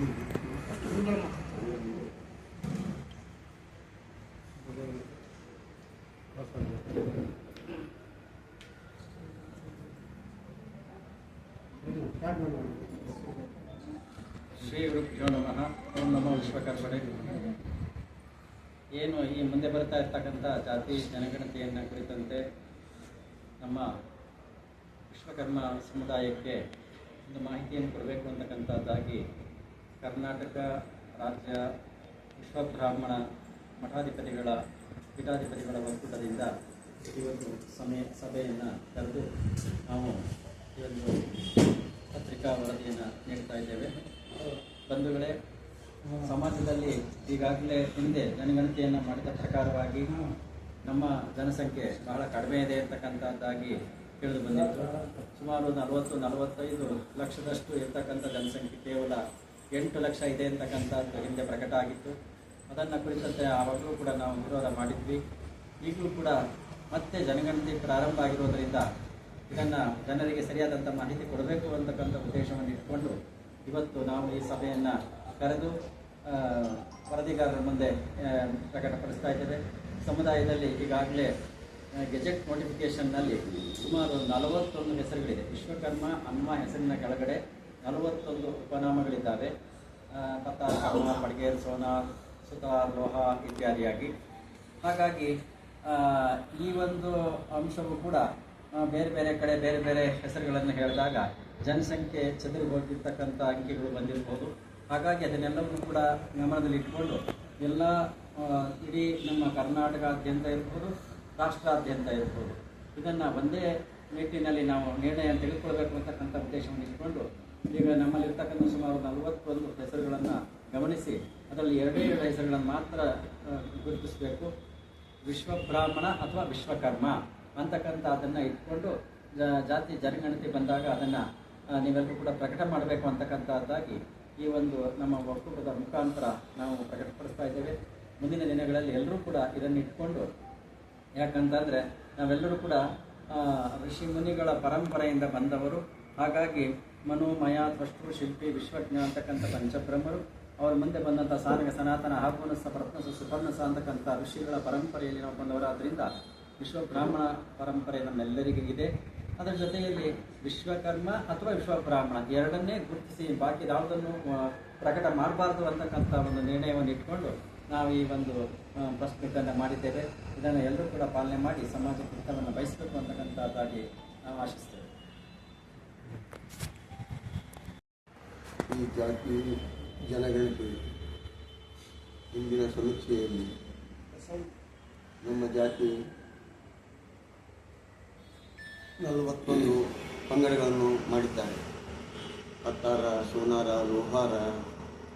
ಶ್ರೀ ಗುರುಭ್ಯೋ ನಮಃ ಓಂ ನಮೋ ವಿಶ್ವಕರ್ಮಣೆ ಏನು ಈ ಮುಂದೆ ಬರ್ತಾ ಇರ್ತಕ್ಕಂಥ ಜಾತಿ ಜನಗಣತಿಯನ್ನು ಕುರಿತಂತೆ ನಮ್ಮ ವಿಶ್ವಕರ್ಮ ಸಮುದಾಯಕ್ಕೆ ಒಂದು ಮಾಹಿತಿಯನ್ನು ಕೊಡಬೇಕು ಅಂತಕ್ಕಂಥದ್ದಾಗಿ ಕರ್ನಾಟಕ ರಾಜ್ಯ ವಿಶ್ವಬ್ರಾಹ್ಮಣ ಮಠಾಧಿಪತಿಗಳ ಪೀಠಾಧಿಪತಿಗಳ ಒಕ್ಕೂಟದಿಂದ ಇವತ್ತು ಸಮಯ ಸಭೆಯನ್ನು ಕರೆದು ನಾವು ಈ ಒಂದು ಪತ್ರಿಕಾ ವರದಿಯನ್ನು ನೀಡ್ತಾ ಇದ್ದೇವೆ. ಬಂಧುಗಳೇ, ಸಮಾಜದಲ್ಲಿ ಈಗಾಗಲೇ ಹಿಂದೆ ಜನಗಣತಿಯನ್ನು ಮಾಡಿದ ಪ್ರಕಾರವಾಗಿ ನಮ್ಮ ಜನಸಂಖ್ಯೆ ಬಹಳ ಕಡಿಮೆ ಇದೆ ಅಂತಕ್ಕಂಥದ್ದಾಗಿ ತಿಳಿದು ಬಂದಿತ್ತು. ಸುಮಾರು ನಲವತ್ತು ನಲವತ್ತೈದು ಲಕ್ಷದಷ್ಟು ಇರ್ತಕ್ಕಂಥ ಜನಸಂಖ್ಯೆ ಕೇವಲ ಎಂಟು ಲಕ್ಷ ಇದೆ ಅಂತಕ್ಕಂಥದ್ದು ಹಿಂದೆ ಪ್ರಕಟ ಆಗಿತ್ತು. ಅದನ್ನು ಕುರಿತಂತೆ ಆವಾಗಲೂ ಕೂಡ ನಾವು ವಿರೋಧ ಮಾಡಿದ್ವಿ. ಈಗಲೂ ಕೂಡ ಮತ್ತೆ ಜನಗಣತಿ ಪ್ರಾರಂಭ ಆಗಿರೋದರಿಂದ ಇದನ್ನು ಜನರಿಗೆ ಸರಿಯಾದಂಥ ಮಾಹಿತಿ ಕೊಡಬೇಕು ಅಂತಕ್ಕಂಥ ಉದ್ದೇಶವನ್ನು ಇಟ್ಕೊಂಡು ಇವತ್ತು ನಾವು ಈ ಸಭೆಯನ್ನು ಕರೆದು ವರದಿಗಾರರ ಮುಂದೆ ಪ್ರಕಟಪಡಿಸ್ತಾ ಇದ್ದೇವೆ. ಸಮುದಾಯದಲ್ಲಿ ಈಗಾಗಲೇ ಗೆಜೆಟ್ ನೋಟಿಫಿಕೇಷನ್ನಲ್ಲಿ ಸುಮಾರು ನಲವತ್ತೊಂದು ಹೆಸರುಗಳಿದೆ. ವಿಶ್ವಕರ್ಮ ಅಮ್ಮ ಹೆಸರಿನ ಕೆಳಗಡೆ ನಲವತ್ತೊಂದು ಉಪನಾಮಗಳಿದ್ದಾವೆ. ಕರ್ಮ ಪಡ್ಗೇರ್ ಸೋನಾರ್ ಸುತಾರ್ ಲೋಹ ಇತ್ಯಾದಿಯಾಗಿ. ಹಾಗಾಗಿ ಈ ಒಂದು ಅಂಶವು ಕೂಡ ಬೇರೆ ಬೇರೆ ಕಡೆ ಬೇರೆ ಬೇರೆ ಹೆಸರುಗಳನ್ನು ಹೇಳಿದಾಗ ಜನಸಂಖ್ಯೆ ಚದುರು ಹೋಗಿರ್ತಕ್ಕಂಥ ಅಂಕಿಗಳು ಬಂದಿರಬಹುದು ಹಾಗಾಗಿ ಅದನ್ನೆಲ್ಲವನ್ನೂ ಕೂಡ ಗಮನದಲ್ಲಿ ಇಟ್ಕೊಂಡು ಎಲ್ಲ ಇಡೀ ನಮ್ಮ ಕರ್ನಾಟಕಾದ್ಯಂತ ಇರ್ಬೋದು, ರಾಷ್ಟ್ರಾದ್ಯಂತ ಇರ್ಬೋದು. ಇದನ್ನು ಒಂದೇ ನಿಟ್ಟಿನಲ್ಲಿ ನಾವು ನಿರ್ಣಯ ತೆಗೆದುಕೊಳ್ಬೇಕು ಅಂತಕ್ಕಂಥ ಉದ್ದೇಶವನ್ನು ಇಟ್ಕೊಂಡು ಈಗ ನಮ್ಮಲ್ಲಿರ್ತಕ್ಕಂಥ ಸುಮಾರು ನಲವತ್ತೊಂದು ಹೆಸರುಗಳನ್ನು ಗಮನಿಸಿ, ಅದರಲ್ಲಿ ಎರಡೇ ಎರಡು ಹೆಸರುಗಳನ್ನು ಮಾತ್ರ ಗುರುತಿಸಬೇಕು ಗುರುತಿಸಬೇಕು. ವಿಶ್ವಬ್ರಾಹ್ಮಣ ಅಥವಾ ವಿಶ್ವಕರ್ಮ ಅಂತಕ್ಕಂಥ ಅದನ್ನು ಇಟ್ಕೊಂಡು ಜಾತಿ ಜನಗಣತಿ ಬಂದಾಗ ಅದನ್ನು ನೀವೆಲ್ಲರೂ ಕೂಡ ಪ್ರಕಟ ಮಾಡಬೇಕು ಅಂತಕ್ಕಂಥದ್ದಾಗಿ ಈ ಒಂದು ನಮ್ಮ ಒಕ್ಕೂಟದ ಮುಖಾಂತರ ನಾವು ಪ್ರಕಟಪಡಿಸ್ತಾ ಇದ್ದೇವೆ. ಮುಂದಿನ ದಿನಗಳಲ್ಲಿ ಎಲ್ಲರೂ ಕೂಡ ಇದನ್ನು ಇಟ್ಕೊಂಡು, ಯಾಕಂತಂದರೆ ನಾವೆಲ್ಲರೂ ಕೂಡ ಋಷಿ ಮುನಿಗಳ ಪರಂಪರೆಯಿಂದ ಬಂದವರು. ಹಾಗಾಗಿ ಮನೋಮಯ ತ್ವಷ್ಟು ಶಿಲ್ಪಿ ವಿಶ್ವಜ್ಞ ಅಂತಕ್ಕಂಥ ಪಂಚಬ್ರಹ್ಮರು, ಅವರ ಮುಂದೆ ಬಂದಂಥ ಸಾನಗ ಸನಾತನ ಹಾಪುನಸ್ಸ ಪ್ರತ್ನಸ ಸುಪರ್ಣಸ ಅಂತಕ್ಕಂಥ ಋಷಿಗಳ ಪರಂಪರೆಯಲ್ಲಿ ನಾವು ಬಂದವರಾದ್ರಿಂದ ವಿಶ್ವ ಬ್ರಾಹ್ಮಣ ಪರಂಪರೆ ನಮ್ಮೆಲ್ಲರಿಗೂ ಇದೆ. ಅದರ ಜೊತೆಯಲ್ಲಿ ವಿಶ್ವಕರ್ಮ ಅಥವಾ ವಿಶ್ವಬ್ರಾಹ್ಮಣ ಎರಡನ್ನೇ ಗುರುತಿಸಿ, ಬಾಕಿ ಯಾವುದನ್ನು ಪ್ರಕಟ ಮಾಡಬಾರ್ದು ಅಂತಕ್ಕಂಥ ಒಂದು ನಿರ್ಣಯವನ್ನು ಇಟ್ಕೊಂಡು ನಾವು ಈ ಒಂದು ಪ್ರೆಸ್ ಮೀಟನ್ನು ಮಾಡಿದ್ದೇವೆ. ಇದನ್ನು ಎಲ್ಲರೂ ಕೂಡ ಪಾಲನೆ ಮಾಡಿ ಸಮಾಜಕ್ಕೆ ಹಿತವನ್ನು ಬಯಸಬೇಕು ಅಂತಕ್ಕಂಥದ್ದಾಗಿ ನಾವು ಆಶಿಸ್ತೇವೆ. ಈ ಜಾತಿ ಜನಗಣತಿ ಇಂದಿನ ಸಮೀಕ್ಷೆಯಲ್ಲಿ ನಮ್ಮ ಜಾತಿ ನಲವತ್ತೊಂದು ಪಂಗಡಗಳನ್ನು ಮಾಡಿದ್ದಾರೆ. ಕತ್ತಾರ ಸೋನಾರ, ಲೋಹಾರ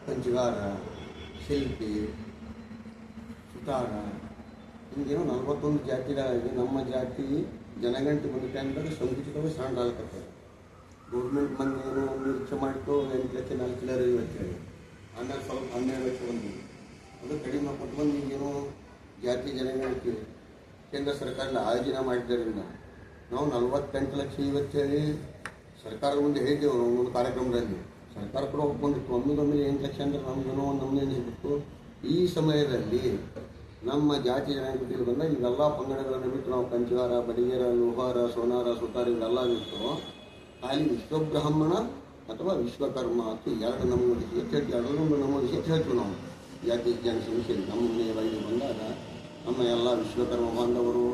ಪಂಚಗಾರ ಶಿಲ್ಪಿ ಸುತಾರ ಹಿಂಗೇನೋ ನಲ್ವತ್ತೊಂದು ಜಾತಿಗಳಾಗಿ ನಮ್ಮ ಜಾತಿ ಜನಗಣತಿ ಬಂದ ಟೈಮ್ದಾಗ ಸಂಕುಚಿತವಾಗಿ ಸಣ್ಣದಾಗತ್ತವೆ ಗೌರ್ಮೆಂಟ್ ಮಂದಿ ಏನೋ ಇಚ್ಛೆ ಮಾಡಿತ್ತು ಎಂಟು ಲಕ್ಷ, ನಾಲ್ಕು ಚಿಲ್ಲರೆ ಅಂತೇಳಿ ಆಮೇಲೆ ಸ್ವಲ್ಪ ಹನ್ನೆರಡು ಲಕ್ಷ ಬಂದಿದೆ. ಅದು ಕಡಿಮೆ ಕೊಟ್ಟು ಬಂದು ಈಗೇನೋ ಜಾತಿ ಜನಗಣತಿ ಕೇಂದ್ರ ಸರ್ಕಾರ ಆಯೋಜನೆ ಮಾಡಿದ್ದರಿಂದ ನಾವು ನಲ್ವತ್ತೆಂಟು ಲಕ್ಷ ಇವತ್ತೇಳಿ ಸರ್ಕಾರದ ಮುಂದೆ ಹೇಳಿದ್ದೇವೆ ಒಂದು ಕಾರ್ಯಕ್ರಮದಲ್ಲಿ. ಸರ್ಕಾರ ಕೂಡ ಒಪ್ಕೊಂಡಿತ್ತು. ಒಮ್ಮೆದೊಮ್ಮೆ ಎಂಟು ಲಕ್ಷ ಅಂದ್ರೆ ನಮ್ಗೇನೋ ಒಂದು ನಮ್ಮನೆ ಅನಿಸ್ಬಿಟ್ಟು ಈ ಸಮಯದಲ್ಲಿ ನಮ್ಮ ಜಾತಿ ಜನಾಂಗದಲ್ಲಿ ಬಂದ ಇವೆಲ್ಲ ಪಂಗಡಗಳನ್ನು ಬಿಟ್ಟು ನಾವು ಕಂಚಗಾರ ಬಡಿಗೆರ, ಲೋಹಾರ, ಸೋನಾರ ಸುತಾರ ಇವೆಲ್ಲ ಬಿಟ್ಟು ಖಾಲಿ ವಿಶ್ವಬ್ರಾಹ್ಮಣ ಅಥವಾ ವಿಶ್ವಕರ್ಮ ಅಂತ ಎರಡು ನಮೂನೆ ಹೆಚ್ಚು ಹೆಚ್ಚು ಎರಡನ್ನೂ ನಮೂನೆ ಹೆಚ್ಚು ಹೇಳ್ತೀವಿ ನಾವು. ಜಾತಿ ಜನಸಂಖ್ಯೆಯಲ್ಲಿ ನಮ್ಮ ಮನೆಯಲ್ಲಿ ಬಂದಾಗ ನಮ್ಮ ಎಲ್ಲ ವಿಶ್ವಕರ್ಮ ಬಾಂಧವರು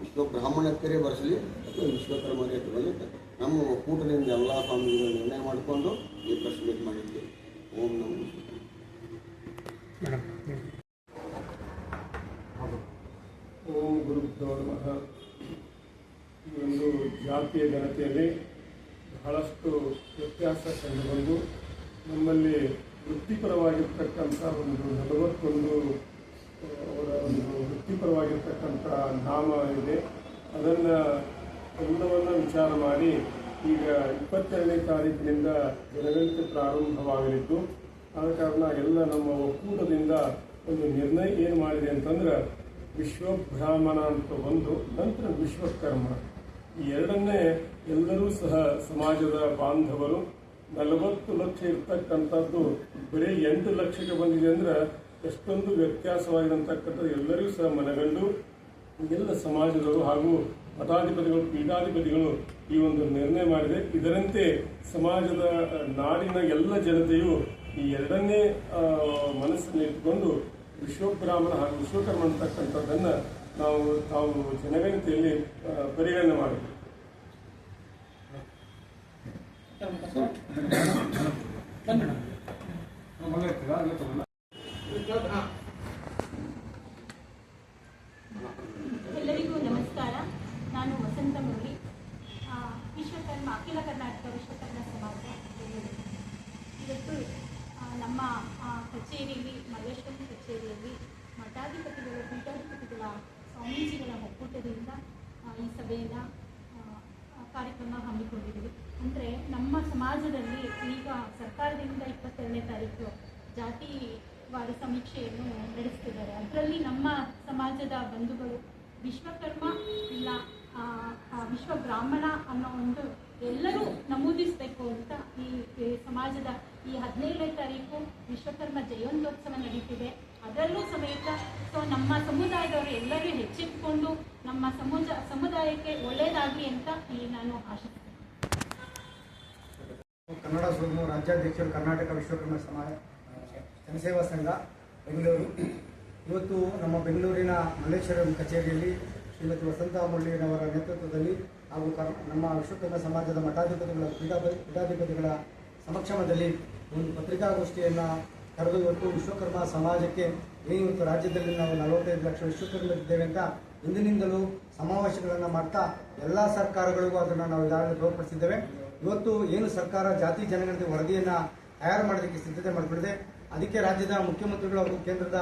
ವಿಶ್ವಬ್ರಾಹ್ಮಣಕ್ಕರೇ ಬರೆಸಲಿ ಅಥವಾ ವಿಶ್ವಕರ್ಮರೇ ಬರಲಿ. ನಮ್ಮ ಒಕ್ಕೂಟದಿಂದ ಎಲ್ಲ ಸ್ವಾಮಿಗಳು ನಿರ್ಣಯ ಮಾಡಿಕೊಂಡು ಈ ಪ್ರಶ್ನೆ ಮೀಟ್ ಮಾಡಿದ್ವಿ. ಓಂ ನಮೋ. ನಮಃ ಈ ಒಂದು ಜಾತಿಯ ಗಣತಿಯಲ್ಲಿ ಬಹಳಷ್ಟು ವ್ಯತ್ಯಾಸ ಕಂಡುಬಂದು, ನಮ್ಮಲ್ಲಿ ವೃತ್ತಿಪರವಾಗಿರ್ತಕ್ಕಂಥ ಒಂದು ನಲವತ್ತೊಂದು ಅವರ ಒಂದು ವೃತ್ತಿಪರವಾಗಿರ್ತಕ್ಕಂಥ ನಾಮ ಇದೆ. ಅದನ್ನು ಎಲ್ಲವನ್ನು ವಿಚಾರ ಮಾಡಿ ಈಗ ಇಪ್ಪತ್ತೆರಡನೇ ತಾರೀಕಿನಿಂದ ಜನಗಣತಿ ಪ್ರಾರಂಭವಾಗಲಿದ್ದು, ಆದ ಕಾರಣ ಎಲ್ಲ ನಮ್ಮ ಒಕ್ಕೂಟದಿಂದ ಒಂದು ನಿರ್ಣಯ ಏನು ಮಾಡಿದೆ ಅಂತಂದ್ರೆ ವಿಶ್ವಬ್ರಾಹ್ಮಣ ಅಂತ ಒಂದು ನಂತರ ವಿಶ್ವಕರ್ಮ. ಈ ಎರಡನ್ನೇ ಎಲ್ಲರೂ ಸಹ ಸಮಾಜದ ಬಾಂಧವರು. ನಲವತ್ತು ಲಕ್ಷ ಇರ್ತಕ್ಕಂಥದ್ದು ಬರೀ ಎಂಟು ಲಕ್ಷಕ್ಕೆ ಬಂದಿದೆ ಅಂದ್ರೆ ಎಷ್ಟೊಂದು ವ್ಯತ್ಯಾಸವಾಗಿರತಕ್ಕಂಥ ಎಲ್ಲರಿಗೂ ಸಹ ಮನಗಂಡು. ಎಲ್ಲ ಸಮಾಜದವರು ಹಾಗೂ ಮಠಾಧಿಪತಿಗಳು, ಪೀಠಾಧಿಪತಿಗಳು ಈ ಒಂದು ನಿರ್ಣಯ ಮಾಡಿದೆ. ಇದರಂತೆ ಸಮಾಜದ ನಾಡಿನ ಎಲ್ಲ ಜನತೆಯು ಈ ಎರಡನ್ನೇ ಮನಸ್ಸನ್ನು ಇಟ್ಟುಕೊಂಡು ವಿಶ್ವಬ್ರಾಹ್ಮಣ ಹಾಗೂ ವಿಶ್ವಕರ್ಮ ಅಂತಕ್ಕಂಥದ್ದನ್ನ ನಾವು ತಾವು ಜನಗಣತಿಯಲ್ಲಿ ಪರಿಗಣನೆ ಮಾಡಬೇಕು ಎಲ್ಲರಿಗೂ ನಮಸ್ಕಾರ ನಾನು ವಸಂತ ಮುರಳಿ ಆ, ವಿಶ್ವಕರ್ಮ ಅಖಿಲ ಕರ್ನಾಟಕ ವಿಶ್ವಕರ್ಮ ಸಮಾಜ ಬೆಂಗಳೂರು. ಇವತ್ತು ಆ, ನಮ್ಮ ಆ, ಕಚೇರಿಯಲ್ಲಿ ಮಲ್ಲೇಶ್ವರಂ ಕಚೇರಿಯಲ್ಲಿ ಮಠಾಧಿಪತಿಗಳು ಪೀಠಾಧಿಪತಿಗಳ ಸ್ವಾಮೀಜಿಗಳ ಒಕ್ಕೂಟದಿಂದ ಈ ಸಭೆಯನ್ನ ಕಾರ್ಯಕ್ರಮ ಹಮ್ಮಿಕೊಂಡಿದ್ದೀವಿ. ಅಂದರೆ ನಮ್ಮ ಸಮಾಜದಲ್ಲಿ ಈಗ ಸರ್ಕಾರದಿಂದ ಇಪ್ಪತ್ತೆರಡನೇ ತಾರೀಕು ಜಾತಿವಾದ ಸಮೀಕ್ಷೆಯನ್ನು ನಡೆಸ್ತಿದ್ದಾರೆ. ಅದರಲ್ಲಿ ನಮ್ಮ ಸಮಾಜದ ಬಂಧುಗಳು ವಿಶ್ವಕರ್ಮ ಇಲ್ಲ ವಿಶ್ವ ಬ್ರಾಹ್ಮಣ ಅನ್ನೋ ಒಂದು ಎಲ್ಲರೂ ನಮೂದಿಸಬೇಕು ಅಂತ ಈ ಸಮಾಜದ ಈ ಹದಿನೇಳನೇ ತಾರೀಕು ವಿಶ್ವಕರ್ಮ ಜಯಂತ್ಯೋತ್ಸವ ನಡೀತಿದೆ. ಅದರಲ್ಲೂ ಸಮೇತ ಸೊ ನಮ್ಮ ಸಮುದಾಯದವರು ಎಲ್ಲರೂ ಹೆಚ್ಚಿಟ್ಕೊಂಡು ನಮ್ಮ ಸಮುಜ, ಸಮುದಾಯಕ್ಕೆ ಒಳ್ಳೆಯದಾಗಲಿ ಅಂತ ಇಲ್ಲಿ ನಾನು ಆಶಿಸ್ತೇನೆ. ಕನ್ನಡ ಸುಗಮ ರಾಜ್ಯಾಧ್ಯಕ್ಷರು ಕರ್ನಾಟಕ ವಿಶ್ವಕರ್ಮ ಸಮಾಜ ಜನಸೇವಾ ಸಂಘ, ಬೆಂಗಳೂರು. ಇವತ್ತು ನಮ್ಮ ಬೆಂಗಳೂರಿನ ಮಲ್ಲೇಶ್ವರಂ ಕಚೇರಿಯಲ್ಲಿ ಶ್ರೀಮತಿ ವಸಂತ ಮುರಳಿಯವರ ನೇತೃತ್ವದಲ್ಲಿ ಹಾಗೂ ನಮ್ಮ ವಿಶ್ವಕರ್ಮ ಸಮಾಜದ ಮಠಾಧಿಪತಿಗಳ ಪೀಠಾಧ ಪೀಠಾಧಿಪತಿಗಳ ಸಮಕ್ಷಮದಲ್ಲಿ ಒಂದು ಪತ್ರಿಕಾಗೋಷ್ಠಿಯನ್ನು ಕರೆದು ಇವತ್ತು ವಿಶ್ವಕರ್ಮ ಸಮಾಜಕ್ಕೆ ಏನು ಇವತ್ತು ರಾಜ್ಯದಲ್ಲಿ ನಾವು ನಲವತ್ತೈದು ಲಕ್ಷ ವಿಶ್ವಕರ್ಮರಿದ್ದೇವೆ ಅಂತ ಹಿಂದಿನಿಂದಲೂ ಸಮಾವೇಶಗಳನ್ನು ಮಾಡ್ತಾ ಎಲ್ಲ ಸರ್ಕಾರಗಳಿಗೂ ಅದನ್ನು ನಾವು ಈಗಾಗಲೇ ತೋರ್ಪಡಿಸಿದ್ದೇವೆ. ಇವತ್ತು ಏನು ಸರ್ಕಾರ ಜಾತಿ ಜನಗಣತಿ ವರದಿಯನ್ನು ತಯಾರು ಮಾಡೋದಕ್ಕೆ ಸಿದ್ಧತೆ ಮಾಡಿಬಿಡಿದೆ ಅದಕ್ಕೆ ರಾಜ್ಯದ ಮುಖ್ಯಮಂತ್ರಿಗಳು ಹಾಗೂ ಕೇಂದ್ರದ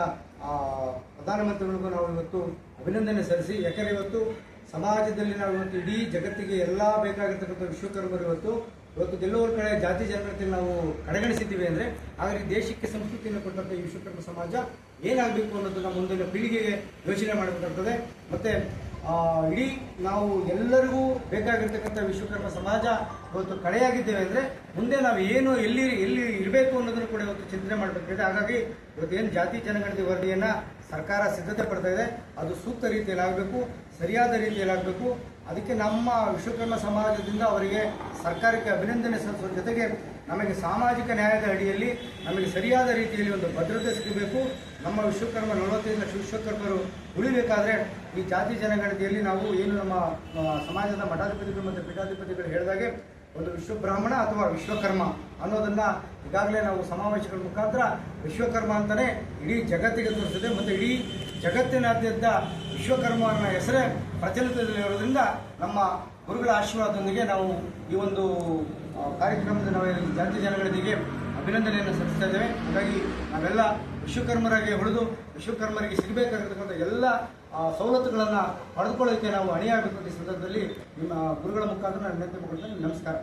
ಪ್ರಧಾನಮಂತ್ರಿಗಳಿಗೂ ನಾವು ಇವತ್ತು ಅಭಿನಂದನೆ ಸಲ್ಲಿಸಿ. ಯಾಕೆಂದರೆ ಇವತ್ತು ಸಮಾಜದಲ್ಲಿ ನಾವು ಇವತ್ತು ಇಡೀ ಜಗತ್ತಿಗೆ ಎಲ್ಲ ಬೇಕಾಗಿರ್ತಕ್ಕಂಥ ವಿಶ್ವಕರ್ಮರು ಇವತ್ತು ಇವತ್ತು ಗೆಲ್ಲುವರ ಕಡೆ ಜಾತಿ ಜನರತೆಯನ್ನು ನಾವು ಕಡೆಗಣಿಸಿದ್ದೀವಿ ಅಂದರೆ ಹಾಗಾಗಿ ದೇಶಕ್ಕೆ ಸಂಸ್ಕೃತಿಯನ್ನು ಕೊಟ್ಟಂಥ ಈ ವಿಶ್ವಕರ್ಮ ಸಮಾಜ ಏನಾಗಬೇಕು ಅನ್ನೋದನ್ನು ಮುಂದಿನ ಪೀಳಿಗೆಗೆ ಯೋಚನೆ ಮಾಡಬೇಕಾಗ್ತದೆ. ಮತ್ತು ಇಡೀ ನಾವು ಎಲ್ಲರಿಗೂ ಬೇಕಾಗಿರ್ತಕ್ಕಂಥ ವಿಶ್ವಕರ್ಮ ಸಮಾಜ ಇವತ್ತು ಕಡೆಯಾಗಿದ್ದೇವೆ ಅಂದರೆ, ಮುಂದೆ ನಾವು ಏನು ಎಲ್ಲಿ ಎಲ್ಲಿ ಇರಬೇಕು ಅನ್ನೋದನ್ನು ಕೂಡ ಇವತ್ತು ಚಿಂತನೆ ಮಾಡಬೇಕಾಗಿದೆ. ಹಾಗಾಗಿ ಇವತ್ತು ಏನು ಜಾತಿ ಜನಗಣತಿ ವರದಿಯನ್ನು ಸರ್ಕಾರ ಸಿದ್ಧತೆ ಪಡ್ತಾ ಇದೆ, ಅದು ಸೂಕ್ತ ರೀತಿಯಲ್ಲಿ ಆಗಬೇಕು, ಸರಿಯಾದ ರೀತಿಯಲ್ಲಿ ಆಗಬೇಕು. ಅದಕ್ಕೆ ನಮ್ಮ ವಿಶ್ವಕರ್ಮ ಸಮಾಜದಿಂದ ಅವರಿಗೆ ಸರ್ಕಾರಕ್ಕೆ ಅಭಿನಂದನೆ ಸಲ್ಲಿಸುವ ಜೊತೆಗೆ ನಮಗೆ ಸಾಮಾಜಿಕ ನ್ಯಾಯದ ಅಡಿಯಲ್ಲಿ ನಮಗೆ ಸರಿಯಾದ ರೀತಿಯಲ್ಲಿ ಒಂದು ಭದ್ರತೆ ಸಿಗಬೇಕು. ನಮ್ಮ ವಿಶ್ವಕರ್ಮ ನಲವತ್ತೈದು ಲಕ್ಷ ವಿಶ್ವಕರ್ಮರು ಉಳಿಬೇಕಾದ್ರೆ ಈ ಜಾತಿ ಜನಗಣತಿಯಲ್ಲಿ ನಾವು ಏನು ನಮ್ಮ ಸಮಾಜದ ಮಠಾಧಿಪತಿಗಳು ಮತ್ತು ಪೀಠಾಧಿಪತಿಗಳು ಹೇಳಿದಾಗೆ ಒಂದು ವಿಶ್ವ ಬ್ರಾಹ್ಮಣ ಅಥವಾ ವಿಶ್ವಕರ್ಮ ಅನ್ನೋದನ್ನ ಈಗಾಗಲೇ ನಾವು ಸಮಾವೇಶಗಳ ಮುಖಾಂತರ ವಿಶ್ವಕರ್ಮ ಅಂತಲೇ ಇಡೀ ಜಗತ್ತಿಗೆ ತೋರಿಸಿದೆ. ಮತ್ತು ಇಡೀ ಜಗತ್ತಿನಾದ್ಯಂತ ವಿಶ್ವಕರ್ಮ ಅನ್ನೋ ಹೆಸರೇ ಪ್ರಚಲಿತದಲ್ಲಿರೋದ್ರಿಂದ ನಮ್ಮ ಗುರುಗಳ ಆಶೀರ್ವಾದದೊಂದಿಗೆ ನಾವು ಈ ಒಂದು ಕಾರ್ಯಕ್ರಮದ ನಾವು ಜಾತಿ ಜನಗಳೊಂದಿಗೆ ಅಭಿನಂದನೆಯನ್ನು ಸಲ್ಲಿಸ್ತಾ ಇದ್ದೇವೆ. ಹಾಗಾಗಿ ನಾವೆಲ್ಲ ವಿಶ್ವಕರ್ಮರಾಗಿ ಹೊಡೆದು ವಿಶ್ವಕರ್ಮರಿಗೆ ಸಿಗಬೇಕಾಗಿರ್ತಕ್ಕಂಥ ಎಲ್ಲ ಸವಲತ್ತುಗಳನ್ನು ಪಡೆದುಕೊಳ್ಳೋಕ್ಕೆ ನಾವು ಅಣಿಯಾಗಬೇಕು ಈ ಸಂದರ್ಭದಲ್ಲಿ ನಿಮ್ಮ ಗುರುಗಳ ಮುಖಾಂತರ ನಾನು ವಿನಂತಿ ನಮಸ್ಕಾರ.